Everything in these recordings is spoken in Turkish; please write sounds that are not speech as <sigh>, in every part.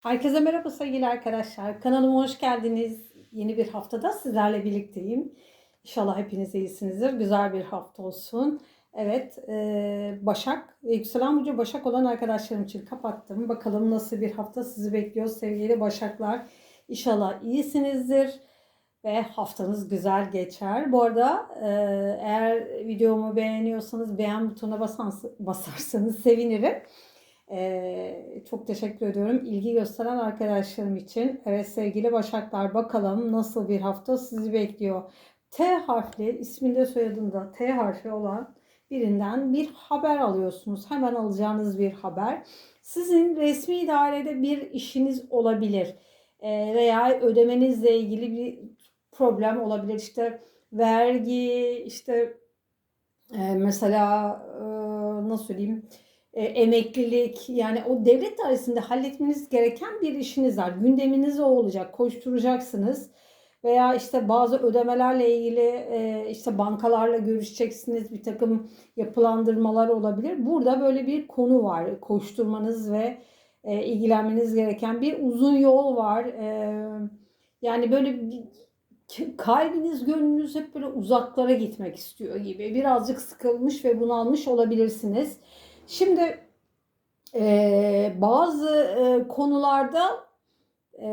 Herkese merhaba sevgili arkadaşlar. Kanalıma hoş geldiniz. Yeni bir haftada sizlerle birlikteyim. İnşallah hepiniz iyisinizdir. Güzel bir hafta olsun. Evet, e, Başak ve Yükselen Burcu Başak olan arkadaşlarım için kapattım. Bakalım nasıl bir hafta sizi bekliyor sevgili Başaklar. İnşallah iyisinizdir ve haftanız güzel geçer. Bu arada e, eğer videomu beğeniyorsanız beğen butonuna basarsanız sevinirim. Ee, çok teşekkür ediyorum ilgi gösteren arkadaşlarım için. Evet sevgili Başaklar bakalım nasıl bir hafta sizi bekliyor. T harfli isminde soyadında T harfi olan birinden bir haber alıyorsunuz. Hemen alacağınız bir haber. Sizin resmi dairede bir işiniz olabilir. Ee, veya ödemenizle ilgili bir problem olabilir. İşte vergi, işte e, mesela e, nasıl söyleyeyim e, emeklilik yani o devlet dairesinde halletmeniz gereken bir işiniz var. Gündeminiz o olacak. Koşturacaksınız. Veya işte bazı ödemelerle ilgili e, işte bankalarla görüşeceksiniz. Bir takım yapılandırmalar olabilir. Burada böyle bir konu var. Koşturmanız ve e, ilgilenmeniz gereken bir uzun yol var. E, yani böyle kalbiniz, gönlünüz hep böyle uzaklara gitmek istiyor gibi. Birazcık sıkılmış ve bunalmış olabilirsiniz. Şimdi e, bazı e, konularda e,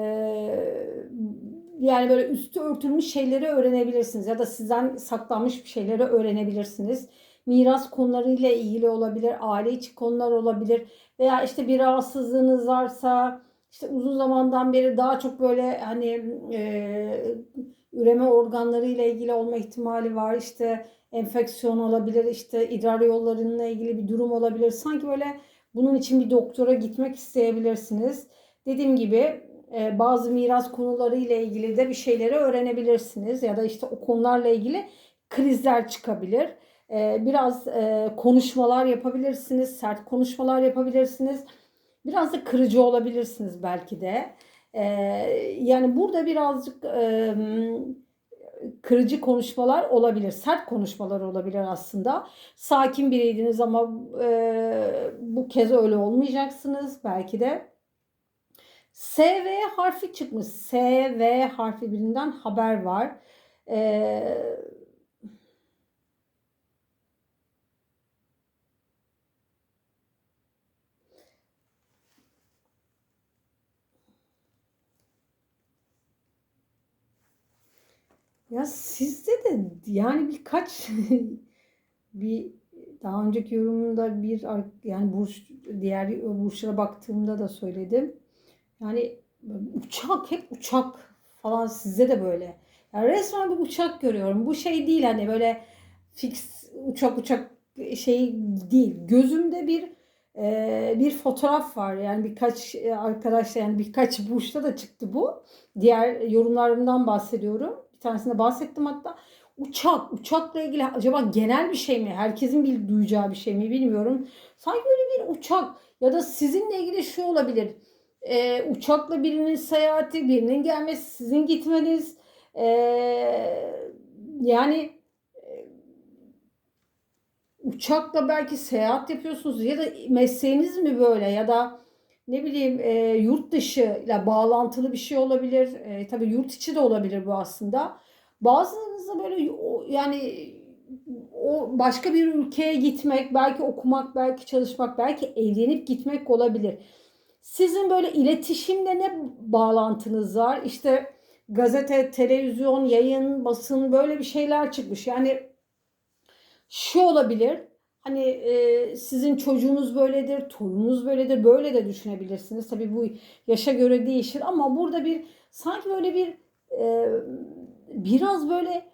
yani böyle üstü örtülmüş şeyleri öğrenebilirsiniz ya da sizden saklanmış bir şeyleri öğrenebilirsiniz. Miras konularıyla ilgili olabilir, aile içi konular olabilir veya işte bir rahatsızlığınız varsa işte uzun zamandan beri daha çok böyle hani e, üreme organları ile ilgili olma ihtimali var. İşte enfeksiyon olabilir, işte idrar yollarıyla ilgili bir durum olabilir. Sanki böyle bunun için bir doktora gitmek isteyebilirsiniz. Dediğim gibi e, bazı miras konuları ile ilgili de bir şeyleri öğrenebilirsiniz ya da işte o konularla ilgili krizler çıkabilir. E, biraz e, konuşmalar yapabilirsiniz, sert konuşmalar yapabilirsiniz. Biraz da kırıcı olabilirsiniz belki de. Yani burada birazcık kırıcı konuşmalar olabilir. Sert konuşmalar olabilir aslında. Sakin biriydiniz ama e, bu kez öyle olmayacaksınız belki de. S V harfi çıkmış. S V harfi birinden haber var. Eee Ya sizde de yani birkaç <laughs> bir daha önceki yorumumda bir yani burç diğer burçlara baktığımda da söyledim. Yani uçak hep uçak falan sizde de böyle. Yani resmen bir uçak görüyorum. Bu şey değil hani böyle fix uçak uçak şey değil. Gözümde bir e, bir fotoğraf var. Yani birkaç arkadaşlar yani birkaç burçta da çıktı bu. Diğer yorumlarımdan bahsediyorum. Bir tanesinde bahsettim hatta. Uçak, uçakla ilgili acaba genel bir şey mi? Herkesin bir duyacağı bir şey mi bilmiyorum. Sanki böyle bir uçak ya da sizinle ilgili şu olabilir. Ee, uçakla birinin seyahati, birinin gelmesi, sizin gitmeniz. Ee, yani uçakla belki seyahat yapıyorsunuz ya da mesleğiniz mi böyle ya da ne bileyim e, yurt dışı ile bağlantılı bir şey olabilir. E, tabii yurt içi de olabilir bu aslında. Bazılarınızda böyle o, yani o başka bir ülkeye gitmek, belki okumak, belki çalışmak, belki evlenip gitmek olabilir. Sizin böyle iletişimle ne bağlantınız var? İşte gazete, televizyon, yayın, basın böyle bir şeyler çıkmış. Yani şu olabilir Hani e, sizin çocuğunuz böyledir, torununuz böyledir, böyle de düşünebilirsiniz. Tabii bu yaşa göre değişir ama burada bir sanki böyle bir e, biraz böyle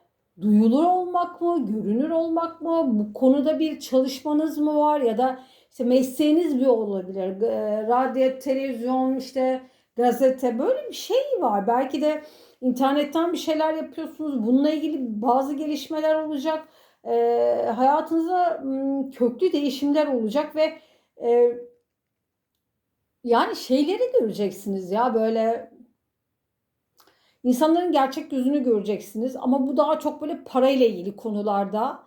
duyulur olmak mı, görünür olmak mı, bu konuda bir çalışmanız mı var ya da işte mesleğiniz bir olabilir. E, radyo, televizyon, işte gazete böyle bir şey var. Belki de internetten bir şeyler yapıyorsunuz. Bununla ilgili bazı gelişmeler olacak e, hayatınıza köklü değişimler olacak ve e, yani şeyleri göreceksiniz ya böyle insanların gerçek yüzünü göreceksiniz ama bu daha çok böyle parayla ilgili konularda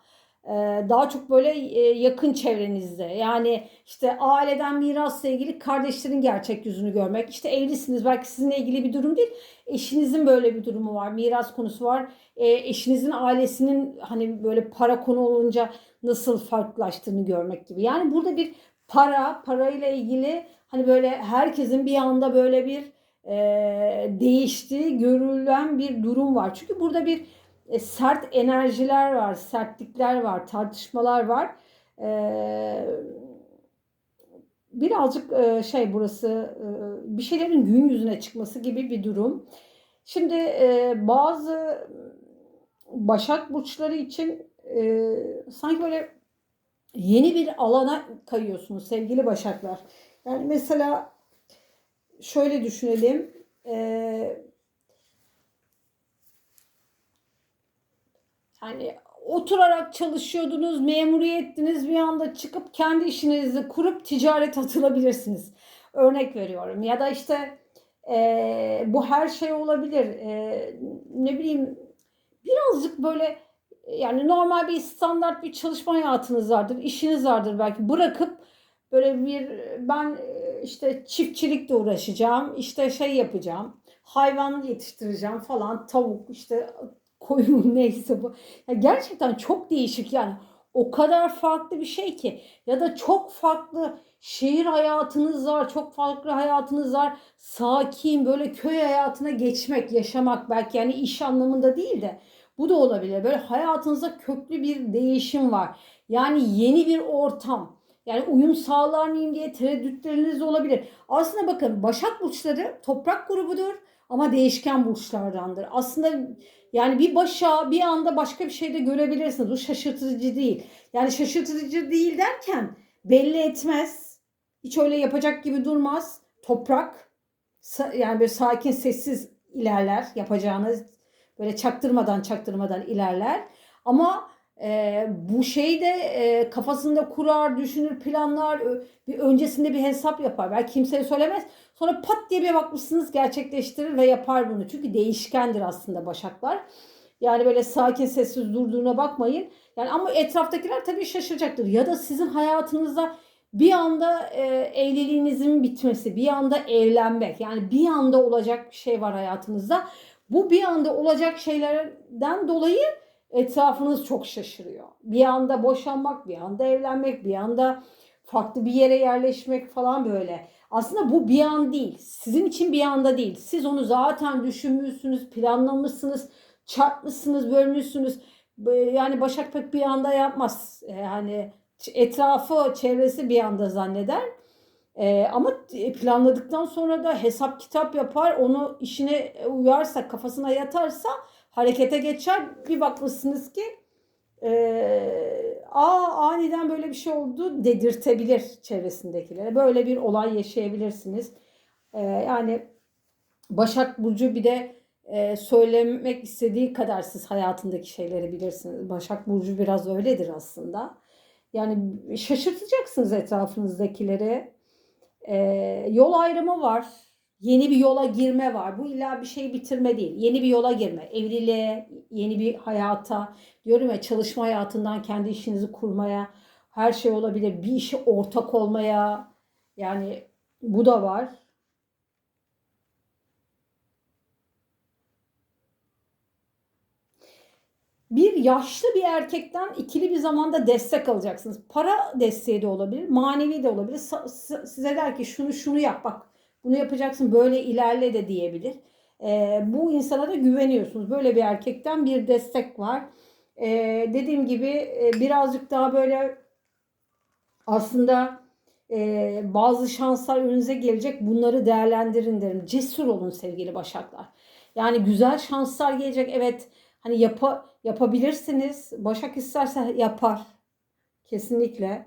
daha çok böyle e, yakın çevrenizde. Yani işte aileden mirasla ilgili kardeşlerin gerçek yüzünü görmek. İşte evlisiniz belki sizinle ilgili bir durum değil. Eşinizin böyle bir durumu var. Miras konusu var. E, eşinizin ailesinin hani böyle para konu olunca nasıl farklılaştığını görmek gibi. Yani burada bir para, parayla ilgili hani böyle herkesin bir anda böyle bir e, değiştiği görülen bir durum var. Çünkü burada bir e, sert enerjiler var, sertlikler var, tartışmalar var. E, birazcık e, şey burası e, bir şeylerin gün yüzüne çıkması gibi bir durum. Şimdi e, bazı Başak burçları için e, sanki böyle yeni bir alana kayıyorsunuz sevgili Başaklar. Yani mesela şöyle düşünelim. E, hani oturarak çalışıyordunuz, memuriyettiniz bir anda çıkıp kendi işinizi kurup ticaret atılabilirsiniz. Örnek veriyorum. Ya da işte e, bu her şey olabilir. E, ne bileyim birazcık böyle yani normal bir standart bir çalışma hayatınız vardır, işiniz vardır belki. Bırakıp böyle bir ben işte çiftçilikle uğraşacağım, işte şey yapacağım, hayvan yetiştireceğim falan, tavuk işte koyun <laughs> neyse bu. Ya gerçekten çok değişik yani. O kadar farklı bir şey ki ya da çok farklı şehir hayatınız var, çok farklı hayatınız var. Sakin böyle köy hayatına geçmek, yaşamak belki yani iş anlamında değil de bu da olabilir. Böyle hayatınızda köklü bir değişim var. Yani yeni bir ortam. Yani uyum sağlar mıyım diye tereddütleriniz olabilir. Aslında bakın Başak burçları toprak grubudur ama değişken burçlardandır. Aslında yani bir başa bir anda başka bir şey de görebilirsiniz. Bu şaşırtıcı değil. Yani şaşırtıcı değil derken belli etmez. Hiç öyle yapacak gibi durmaz. Toprak yani böyle sakin sessiz ilerler yapacağınız böyle çaktırmadan çaktırmadan ilerler. Ama e, bu şey de e, kafasında kurar, düşünür, planlar, bir öncesinde bir hesap yapar. Belki kimseye söylemez. Sonra pat diye bir bakmışsınız gerçekleştirir ve yapar bunu. Çünkü değişkendir aslında başaklar. Yani böyle sakin sessiz durduğuna bakmayın. Yani ama etraftakiler tabii şaşıracaktır. Ya da sizin hayatınızda bir anda e, evliliğinizin bitmesi, bir anda evlenmek. Yani bir anda olacak bir şey var hayatınızda. Bu bir anda olacak şeylerden dolayı etrafınız çok şaşırıyor. Bir anda boşanmak, bir anda evlenmek, bir anda farklı bir yere yerleşmek falan böyle. Aslında bu bir an değil. Sizin için bir anda değil. Siz onu zaten düşünmüşsünüz, planlamışsınız, çarpmışsınız, bölmüşsünüz. Yani Başak pek bir anda yapmaz. Yani etrafı, çevresi bir anda zanneder. Ee, ama planladıktan sonra da hesap kitap yapar. Onu işine uyarsa, kafasına yatarsa harekete geçer. Bir bakmışsınız ki e, aa aniden böyle bir şey oldu dedirtebilir çevresindekilere. Böyle bir olay yaşayabilirsiniz. E, yani Başak Burcu bir de e, söylemek istediği kadar siz hayatındaki şeyleri bilirsiniz. Başak Burcu biraz öyledir aslında. Yani şaşırtacaksınız etrafınızdakileri. E, yol ayrımı var yeni bir yola girme var. Bu illa bir şey bitirme değil. Yeni bir yola girme. Evliliğe, yeni bir hayata, diyorum ya çalışma hayatından kendi işinizi kurmaya, her şey olabilir. Bir işe ortak olmaya, yani bu da var. bir yaşlı bir erkekten ikili bir zamanda destek alacaksınız. Para desteği de olabilir, manevi de olabilir. Size der ki şunu şunu yap bak bunu yapacaksın böyle ilerle de diyebilir. E, bu insana da güveniyorsunuz. Böyle bir erkekten bir destek var. E, dediğim gibi e, birazcık daha böyle aslında e, bazı şanslar önünüze gelecek. Bunları değerlendirin derim. Cesur olun sevgili başaklar. Yani güzel şanslar gelecek. Evet hani yapa, yapabilirsiniz. Başak isterse yapar. Kesinlikle.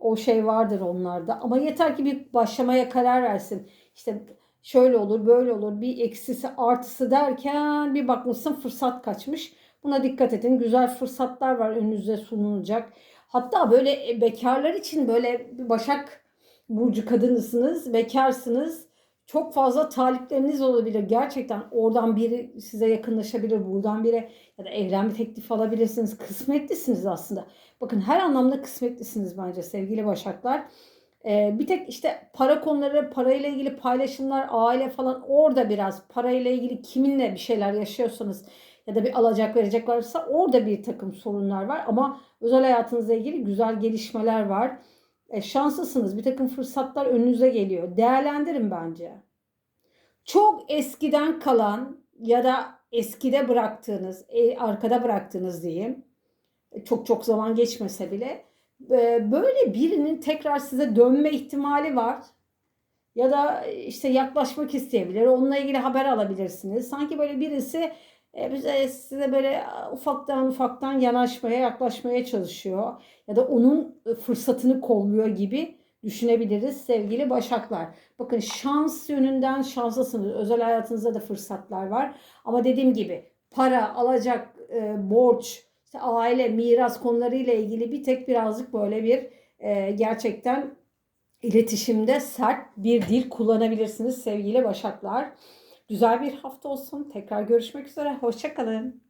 O şey vardır onlarda. Ama yeter ki bir başlamaya karar versin işte şöyle olur böyle olur bir eksisi artısı derken bir bakmışsın fırsat kaçmış. Buna dikkat edin. Güzel fırsatlar var önünüze sunulacak. Hatta böyle bekarlar için böyle Başak Burcu kadınısınız, bekarsınız. Çok fazla talipleriniz olabilir. Gerçekten oradan biri size yakınlaşabilir. Buradan biri ya da evlenme teklifi alabilirsiniz. Kısmetlisiniz aslında. Bakın her anlamda kısmetlisiniz bence sevgili Başaklar. Ee, bir tek işte para konuları, parayla ilgili paylaşımlar, aile falan orada biraz parayla ilgili kiminle bir şeyler yaşıyorsanız ya da bir alacak verecek varsa orada bir takım sorunlar var. Ama özel hayatınızla ilgili güzel gelişmeler var. E, şanslısınız. Bir takım fırsatlar önünüze geliyor. Değerlendirin bence. Çok eskiden kalan ya da eskide bıraktığınız, e, arkada bıraktığınız diyeyim. E, Çok çok zaman geçmese bile böyle birinin tekrar size dönme ihtimali var. Ya da e, işte yaklaşmak isteyebilir. Onunla ilgili haber alabilirsiniz. Sanki böyle birisi e, size böyle ufaktan ufaktan yanaşmaya, yaklaşmaya çalışıyor. Ya da onun e, fırsatını kolluyor gibi düşünebiliriz sevgili Başaklar. Bakın şans yönünden şanslısınız. Özel hayatınızda da fırsatlar var. Ama dediğim gibi para, alacak, e, borç, işte aile, miras konularıyla ilgili bir tek birazcık böyle bir e, gerçekten iletişimde sert bir dil kullanabilirsiniz sevgili Başaklar. Güzel bir hafta olsun. Tekrar görüşmek üzere. Hoşçakalın.